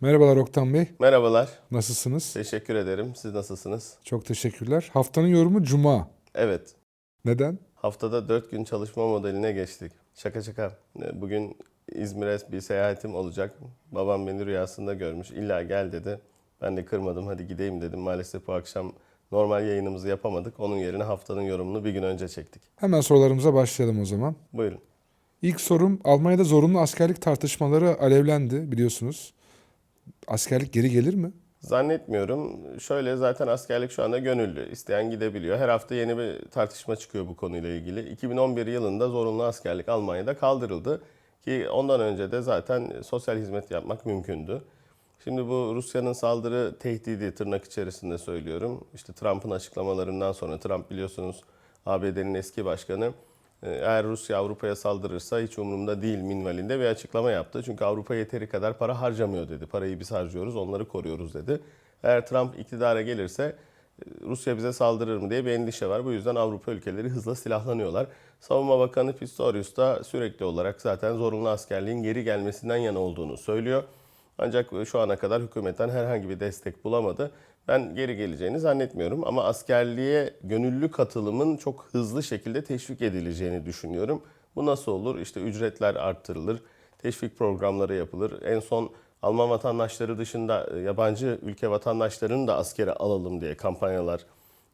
Merhabalar Oktan Bey. Merhabalar, Nasılsınız? teşekkür ederim. Siz nasılsınız? Çok teşekkürler. Haftanın yorumu Cuma. Evet, Neden? haftada 4 gün çalışma modeline geçtik. Şaka şaka. Bugün İzmir'e bir seyahatim olacak. Babam beni rüyasında görmüş. İlla gel dedi. Ben de kırmadım, hadi gideyim dedim. Maalesef bu akşam normal yayınımızı yapamadık. Onun yerine haftanın yorumunu bir gün önce çektik. Hemen sorularımıza başlayalım o zaman. Buyurun. İlk sorum Almanya'da zorunlu askerlik tartışmaları alevlendi biliyorsunuz. Askerlik geri gelir mi? Zannetmiyorum. Şöyle zaten askerlik şu anda gönüllü. İsteyen gidebiliyor. Her hafta yeni bir tartışma çıkıyor bu konuyla ilgili. 2011 yılında zorunlu askerlik Almanya'da kaldırıldı. Ki ondan önce de zaten sosyal hizmet yapmak mümkündü. Şimdi bu Rusya'nın saldırı tehdidi tırnak içerisinde söylüyorum. İşte Trump'ın açıklamalarından sonra Trump biliyorsunuz ABD'nin eski başkanı eğer Rusya Avrupa'ya saldırırsa hiç umurumda değil minvalinde bir açıklama yaptı. Çünkü Avrupa yeteri kadar para harcamıyor dedi. Parayı biz harcıyoruz, onları koruyoruz dedi. Eğer Trump iktidara gelirse e, Rusya bize saldırır mı diye bir endişe var. Bu yüzden Avrupa ülkeleri hızla silahlanıyorlar. Savunma Bakanı Pistorius da sürekli olarak zaten zorunlu askerliğin geri gelmesinden yana olduğunu söylüyor. Ancak şu ana kadar hükümetten herhangi bir destek bulamadı. Ben geri geleceğini zannetmiyorum ama askerliğe gönüllü katılımın çok hızlı şekilde teşvik edileceğini düşünüyorum. Bu nasıl olur? İşte ücretler arttırılır, teşvik programları yapılır. En son Alman vatandaşları dışında e, yabancı ülke vatandaşlarını da askere alalım diye kampanyalar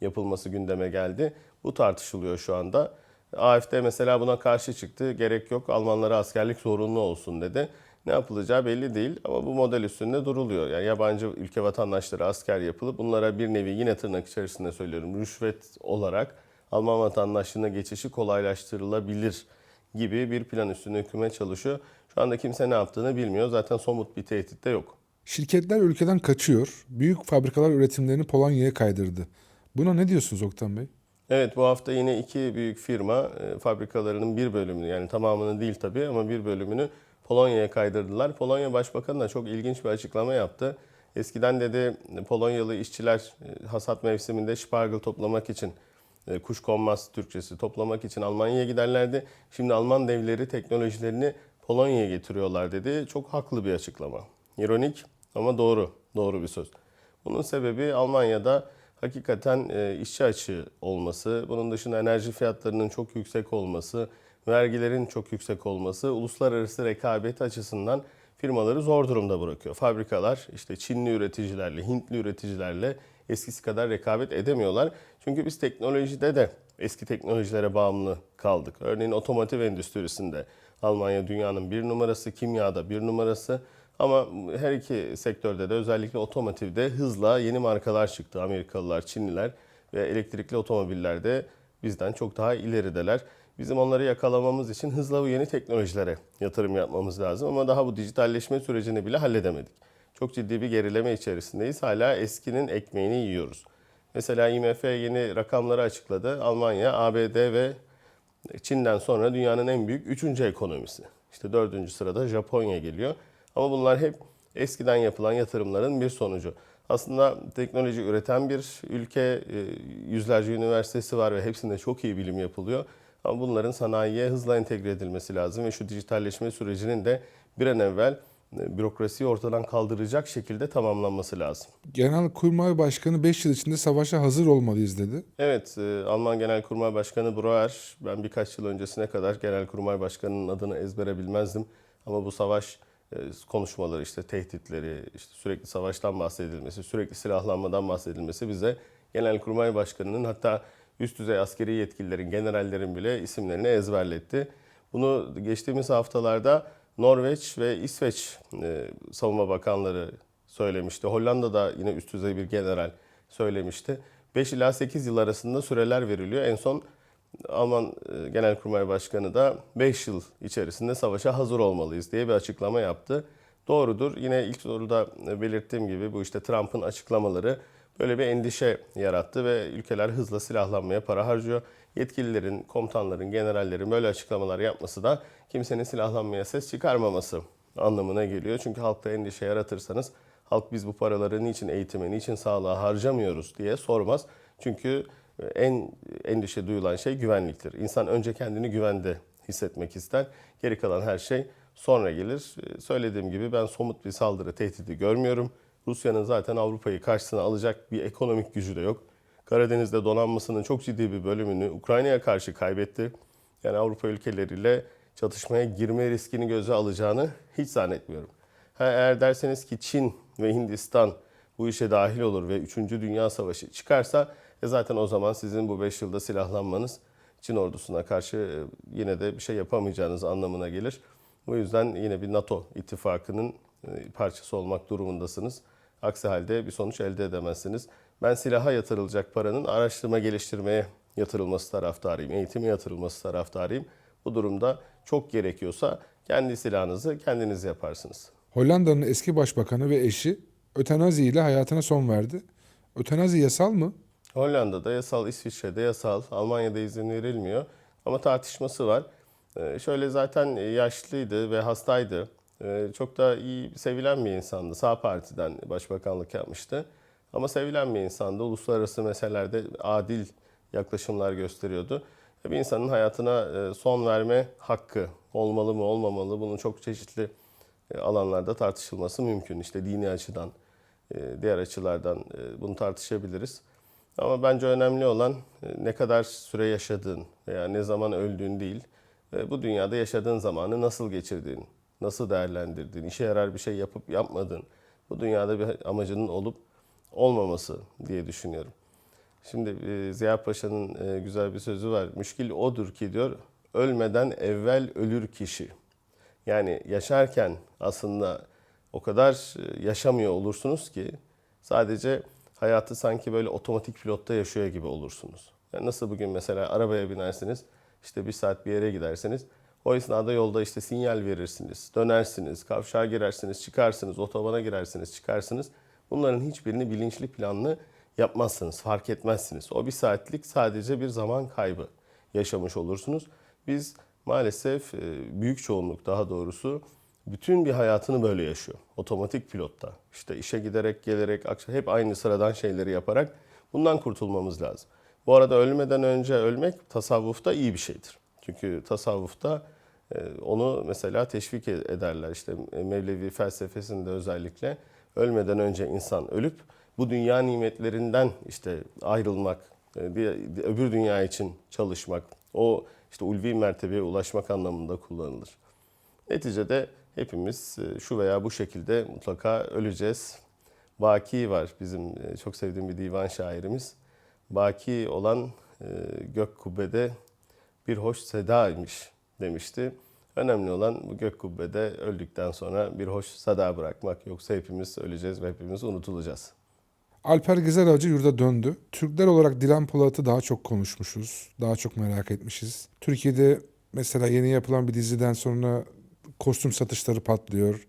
yapılması gündeme geldi. Bu tartışılıyor şu anda. AFD mesela buna karşı çıktı. Gerek yok Almanlara askerlik zorunlu olsun dedi. Ne yapılacağı belli değil ama bu model üstünde duruluyor. Yani yabancı ülke vatandaşları asker yapılıp bunlara bir nevi yine tırnak içerisinde söylüyorum rüşvet olarak Alman vatandaşlığına geçişi kolaylaştırılabilir gibi bir plan üstünde hükümet çalışıyor. Şu anda kimse ne yaptığını bilmiyor. Zaten somut bir tehdit de yok. Şirketler ülkeden kaçıyor. Büyük fabrikalar üretimlerini Polonya'ya kaydırdı. Buna ne diyorsunuz Oktan Bey? Evet bu hafta yine iki büyük firma e, fabrikalarının bir bölümünü yani tamamını değil tabii ama bir bölümünü Polonya'ya kaydırdılar. Polonya Başbakanı da çok ilginç bir açıklama yaptı. Eskiden dedi Polonyalı işçiler e, hasat mevsiminde spargel toplamak için e, kuşkonmaz Türkçesi toplamak için Almanya'ya giderlerdi. Şimdi Alman devleri teknolojilerini Polonya'ya getiriyorlar dedi. Çok haklı bir açıklama. İronik ama doğru. Doğru bir söz. Bunun sebebi Almanya'da hakikaten e, işçi açığı olması, bunun dışında enerji fiyatlarının çok yüksek olması, vergilerin çok yüksek olması uluslararası rekabet açısından firmaları zor durumda bırakıyor. Fabrikalar işte Çinli üreticilerle, Hintli üreticilerle eskisi kadar rekabet edemiyorlar. Çünkü biz teknolojide de eski teknolojilere bağımlı kaldık. Örneğin otomotiv endüstrisinde Almanya dünyanın bir numarası, kimyada bir numarası. Ama her iki sektörde de özellikle otomotivde hızla yeni markalar çıktı. Amerikalılar, Çinliler ve elektrikli otomobillerde bizden çok daha ilerideler. Bizim onları yakalamamız için hızla bu yeni teknolojilere yatırım yapmamız lazım ama daha bu dijitalleşme sürecini bile halledemedik. Çok ciddi bir gerileme içerisindeyiz. Hala eskinin ekmeğini yiyoruz. Mesela IMF yeni rakamları açıkladı. Almanya, ABD ve Çin'den sonra dünyanın en büyük üçüncü ekonomisi. İşte dördüncü sırada Japonya geliyor. Ama bunlar hep eskiden yapılan yatırımların bir sonucu. Aslında teknoloji üreten bir ülke, e, yüzlerce üniversitesi var ve hepsinde çok iyi bilim yapılıyor. Ama bunların sanayiye hızla entegre edilmesi lazım ve şu dijitalleşme sürecinin de bir an evvel e, bürokrasiyi ortadan kaldıracak şekilde tamamlanması lazım. Genelkurmay Başkanı 5 yıl içinde savaşa hazır olmalıyız dedi. Evet, e, Alman Genelkurmay Başkanı Brauer, ben birkaç yıl öncesine kadar Genelkurmay Başkanı'nın adını ezbere bilmezdim. Ama bu savaş e, konuşmaları, işte tehditleri, işte sürekli savaştan bahsedilmesi, sürekli silahlanmadan bahsedilmesi bize Genelkurmay Başkanı'nın hatta üst düzey askeri yetkililerin, generallerin bile isimlerini ezberletti. Bunu geçtiğimiz haftalarda Norveç ve İsveç e, savunma bakanları söylemişti. Hollanda'da yine üst düzey bir general söylemişti. 5 ila 8 yıl arasında süreler veriliyor. En son Alman e, Genelkurmay Başkanı da 5 yıl içerisinde savaşa hazır olmalıyız diye bir açıklama yaptı. Doğrudur. Yine ilk soruda belirttiğim gibi bu işte Trump'ın açıklamaları böyle bir endişe yarattı ve ülkeler hızla silahlanmaya para harcıyor. Yetkililerin, komutanların, generallerin böyle açıklamalar yapması da kimsenin silahlanmaya ses çıkarmaması anlamına geliyor. Çünkü halkta endişe yaratırsanız halk biz bu paraları niçin eğitime, niçin sağlığa harcamıyoruz diye sormaz. Çünkü en endişe duyulan şey güvenliktir. İnsan önce kendini güvende hissetmek ister. Geri kalan her şey sonra gelir. Ee, Söylediğim gibi ben somut bir saldırı tehdidi görmüyorum. Rusya'nın zaten Avrupa'yı karşısına alacak bir ekonomik gücü de yok. Karadeniz'de donanmasının çok ciddi bir bölümünü Ukrayna'ya karşı kaybetti. Yani Avrupa ülkeleriyle çatışmaya girme riskini göze alacağını hiç zannetmiyorum. Ha, eğer derseniz ki Çin ve Hindistan bu işe dahil olur ve 3. Dünya Savaşı çıkarsa e zaten o zaman sizin bu 5 yılda silahlanmanız Çin ordusuna karşı e, yine de bir şey yapamayacağınız anlamına gelir. Bu yüzden yine bir NATO ittifakının e, parçası olmak durumundasınız. Aksi halde bir sonuç elde edemezsiniz. Ben silaha yatırılacak paranın araştırma geliştirmeye yatırılması taraftarıyım, eğitime yatırılması taraftarıyım. Bu durumda çok gerekiyorsa kendi silahınızı kendiniz yaparsınız. Hollanda'nın eski başbakanı ve eşi ötenazi ile hayatına son verdi. Ötenazi yasal mı? Hollanda'da yasal, İsviçre'de yasal, Almanya'da izin verilmiyor. Ama tartışması var. Ee, şöyle zaten yaşlıydı ve hastaydı. Ee, çok da iyi, sevilen bir insandı. Sağ partiden başbakanlık yapmıştı. Ama sevilen bir insandı. Uluslararası meselelerde adil yaklaşımlar gösteriyordu. Bir insanın hayatına e, son verme hakkı olmalı mı olmamalı bunun çok çeşitli e, alanlarda tartışılması mümkün. İşte dini açıdan, e, diğer açılardan e, bunu tartışabiliriz. Ama bence önemli olan e, ne kadar süre yaşadığın veya ne zaman öldüğün değil, e, bu dünyada yaşadığın zamanı nasıl geçirdiğin, nasıl değerlendirdiğin, işe yarar bir şey yapıp yapmadığın, bu dünyada bir amacının olup olmaması diye düşünüyorum. Şimdi e, Ziya Paşa'nın e, güzel bir sözü var. Müşkil odur ki diyor, ölmeden evvel ölür kişi. Yani yaşarken aslında o kadar e, yaşamıyor olursunuz ki sadece hayatı sanki böyle otomatik pilotta yaşıyor gibi olursunuz. Yani nasıl bugün mesela arabaya binersiniz, işte bir saat bir yere gidersiniz. O esnada yolda işte sinyal verirsiniz, dönersiniz, kavşağa girersiniz, çıkarsınız, otobana girersiniz, çıkarsınız. Bunların hiçbirini bilinçli planlı yapmazsınız, fark etmezsiniz. O bir saatlik sadece bir zaman kaybı yaşamış olursunuz. Biz maalesef e, büyük çoğunluk daha doğrusu bütün bir hayatını böyle yaşıyor. Otomatik pilotta. İşte işe giderek, gelerek, akşam hep aynı sıradan şeyleri yaparak bundan kurtulmamız lazım. Bu arada ölmeden önce ölmek tasavvufta iyi bir şeydir. Çünkü tasavvufta onu mesela teşvik e, ederler. İşte Mevlevi felsefesinde özellikle ölmeden önce insan ölüp bu dünya nimetlerinden işte ayrılmak, e, öbür dünya için çalışmak, o işte ulvi mertebeye ulaşmak anlamında kullanılır. Neticede hepimiz e, şu veya bu şekilde mutlaka öleceğiz. Baki var bizim e, çok sevdiğim bir divan şairimiz. Baki olan e, gök kubbede bir hoş sedaymış demişti. Önemli olan bu gök kubbede öldükten sonra bir hoş sada bırakmak. Yoksa hepimiz öleceğiz ve hepimiz unutulacağız. Alper Gezer Avcı yurda döndü. Türkler olarak Dilan Polat'ı daha çok konuşmuşuz. Daha çok merak etmişiz. Türkiye'de mesela yeni yapılan bir diziden sonra kostüm satışları patlıyor.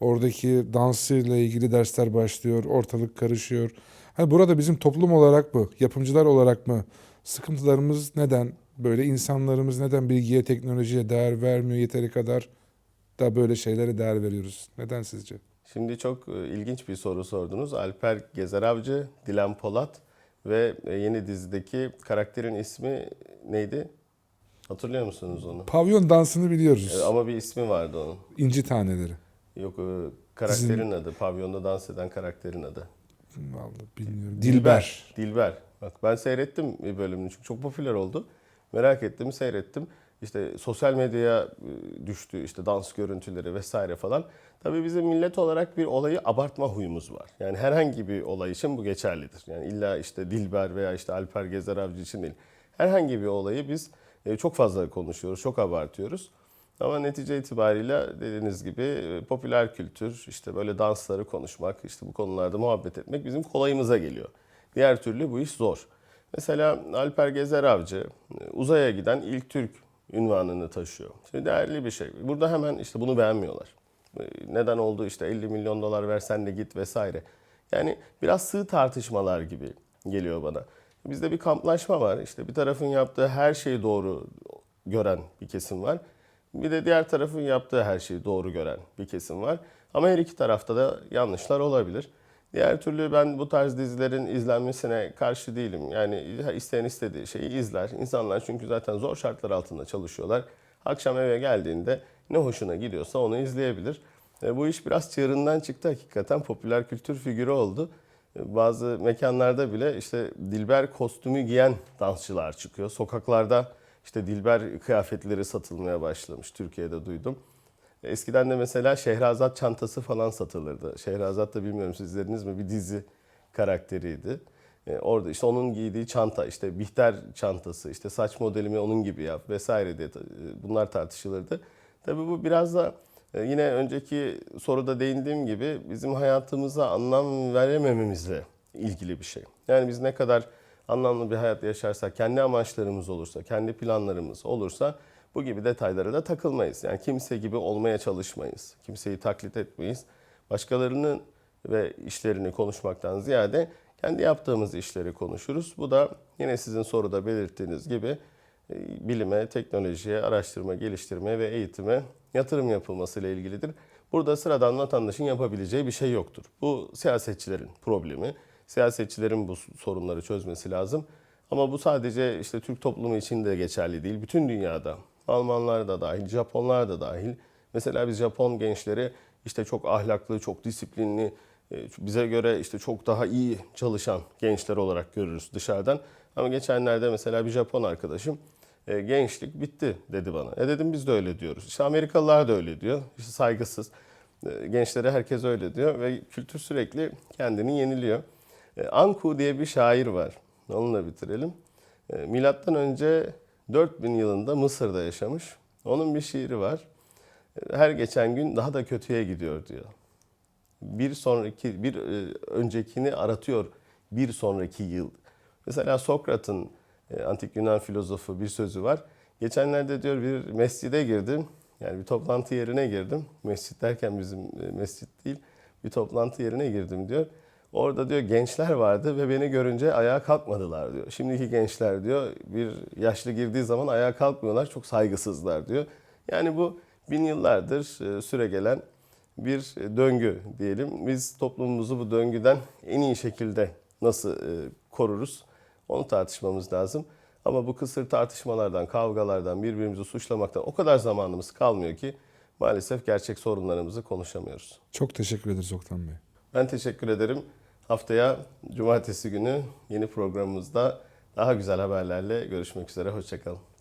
Oradaki dansıyla ilgili dersler başlıyor. Ortalık karışıyor. Hani burada bizim toplum olarak mı, yapımcılar olarak mı sıkıntılarımız neden? Böyle insanlarımız neden bilgiye, teknolojiye değer vermiyor yeteri kadar da böyle şeylere değer veriyoruz? Neden sizce? Şimdi çok e, ilginç bir soru sordunuz. Alper Gezer Avcı, Dilan Polat ve e, yeni dizideki karakterin ismi neydi? Hatırlıyor musunuz onu? Pavyon dansını biliyoruz. E, Ama bir ismi vardı onun. İnci taneleri. Yok e, karakterin adı. Pavyonda dans eden karakterin adı. Vallahi bilmiyorum. Dilber. Dilber. Bak ben seyrettim bir bölümünü çünkü çok popüler oldu. Merak ettim, seyrettim. İşte sosyal medyaya e, düştü işte dans görüntüleri vesaire falan. Tabii bizim millet olarak bir olayı abartma huyumuz var. Yani herhangi bir olay için bu geçerlidir. Yani illa işte Dilber veya işte Alper Gezer Avcı için değil. Herhangi bir olayı biz e, çok fazla konuşuyoruz, çok abartıyoruz. Ama netice itibariyle dediğiniz gibi e, popüler kültür, işte böyle dansları konuşmak, işte bu konularda muhabbet etmek bizim kolayımıza geliyor. Diğer türlü bu iş zor. Mesela Alper Gezer Avcı e, uzaya giden ilk Türk ünvanını taşıyor. Şimdi değerli bir şey. Burada hemen işte bunu beğenmiyorlar. E, Neden oldu işte 50 milyon dolar versen de git vesaire. Yani biraz sığ tartışmalar gibi geliyor bana. Bizde bir kamplaşma var. İşte bir tarafın yaptığı her şeyi doğru gören bir kesim var. Bir de diğer tarafın yaptığı her şeyi doğru gören bir kesim var. Ama her iki tarafta da yanlışlar olabilir. Diğer türlü ben bu tarz dizilerin izlenmesine karşı değilim. Yani isteyen istediği şeyi izler. İnsanlar çünkü zaten zor şartlar altında çalışıyorlar. Akşam eve geldiğinde ne hoşuna gidiyorsa onu izleyebilir. E, bu iş biraz çığırından çıktı hakikaten. Popüler kültür figürü oldu. E, Bazı mekanlarda bile işte Dilber kostümü giyen dansçılar çıkıyor. Sokaklarda işte Dilber kıyafetleri satılmaya başlamış. Türkiye'de duydum. Eskiden de mesela Şehrazat çantası falan satılırdı. Şehrazat da bilmiyorum siz izlediniz mi bir dizi karakteriydi. E, orada işte onun giydiği çanta, işte Bihter çantası, işte saç modelimi onun gibi yap vesaire diye e, bunlar tartışılırdı. Tabii bu biraz da e, yine önceki soruda değindiğim gibi bizim hayatımıza anlam veremememizle ilgili bir şey. Yani biz ne kadar anlamlı bir hayat yaşarsak, kendi amaçlarımız olursa, kendi planlarımız olursa bu gibi detaylara da takılmayız. Yani kimse gibi olmaya çalışmayız. Kimseyi taklit etmeyiz. Başkalarının ve işlerini konuşmaktan ziyade kendi yaptığımız işleri konuşuruz. Bu da yine sizin soruda belirttiğiniz gibi e, bilime, teknolojiye, araştırma, geliştirme ve eğitime yatırım yapılması ile ilgilidir. Burada sıradan vatandaşın yapabileceği bir şey yoktur. Bu siyasetçilerin problemi. Siyasetçilerin bu sorunları çözmesi lazım. Ama bu sadece işte Türk toplumu için de geçerli değil. Bütün dünyada Almanlar da dahil, Japonlar da dahil. Mesela biz Japon gençleri işte çok ahlaklı, çok disiplinli, e, bize göre işte çok daha iyi çalışan gençler olarak görürüz dışarıdan. Ama geçenlerde mesela bir Japon arkadaşım e, gençlik bitti dedi bana. E dedim biz de öyle diyoruz. İşte Amerikalılar da öyle diyor. İşte saygısız. E, Gençlere herkes öyle diyor ve kültür sürekli kendini yeniliyor. Anku diye bir şair var. Onunla bitirelim. Milattan önce 4000 yılında Mısır'da yaşamış. Onun bir şiiri var. Her geçen gün daha da kötüye gidiyor diyor. Bir sonraki bir e, öncekini aratıyor bir sonraki yıl. Mesela Sokrat'ın e, antik Yunan filozofu bir sözü var. Geçenlerde diyor bir mescide girdim. Yani bir toplantı yerine girdim. Mescit derken bizim e, mescit değil. Bir toplantı yerine girdim diyor. Orada diyor gençler vardı ve beni görünce ayağa kalkmadılar diyor. Şimdiki gençler diyor bir yaşlı girdiği zaman ayağa kalkmıyorlar. Çok saygısızlar diyor. Yani bu bin yıllardır e, süre gelen bir döngü diyelim. Biz toplumumuzu bu döngüden en iyi şekilde nasıl e, koruruz? Onu tartışmamız lazım. Ama bu kısır tartışmalardan, kavgalardan, birbirimizi suçlamaktan o kadar zamanımız kalmıyor ki maalesef gerçek sorunlarımızı konuşamıyoruz. Çok teşekkür ederiz Oktan Bey. Ben teşekkür ederim. Haftaya cumartesi günü yeni programımızda daha güzel haberlerle görüşmek üzere. Hoşçakalın.